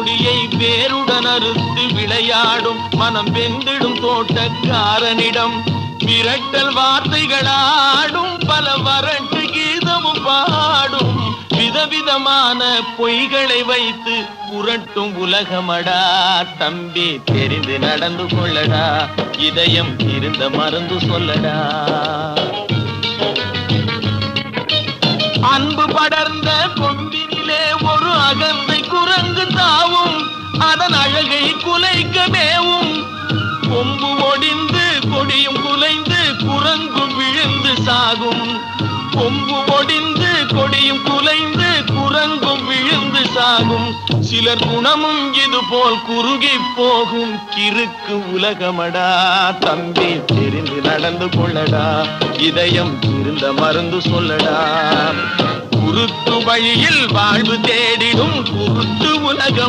கொடியை வேருடன் அறுத்து விளையாடும் மனம் வெந்திடும் தோட்டக்காரனிடம். விரட்டல் வார்த்தைகளாடும் பல வறட்டு கீதமும் பாடும். விதவிதமான பொய்களை வைத்து புரட்டும் உலகமடா. தம்பி தெரிந்து நடந்து கொள்ளடா. இதயம் இருந்த மருந்து சொல்லடா. அன்பு படர்ந்த கொம்பினி அதன் அழகை குலைக்க மேவும் கொம்பு ஒடிந்து கொடியும் குலைந்து குரங்கு விழுந்து சாகும். கொம்பு ஒடிந்து கொடியும் குலைந்து குரங்கும் விழுந்து சாகும். சிலர் குணமும் இது போல் குறுகி போகும். கிறுக்கு உலகமடா தம்பி தெரிந்து நடந்து கொள்ளடா. இதயம் இருந்த மருந்து சொல்லடா. குருட்டு வழியில் வாழ்வு தேடிடும் குருட்டு உலகம்.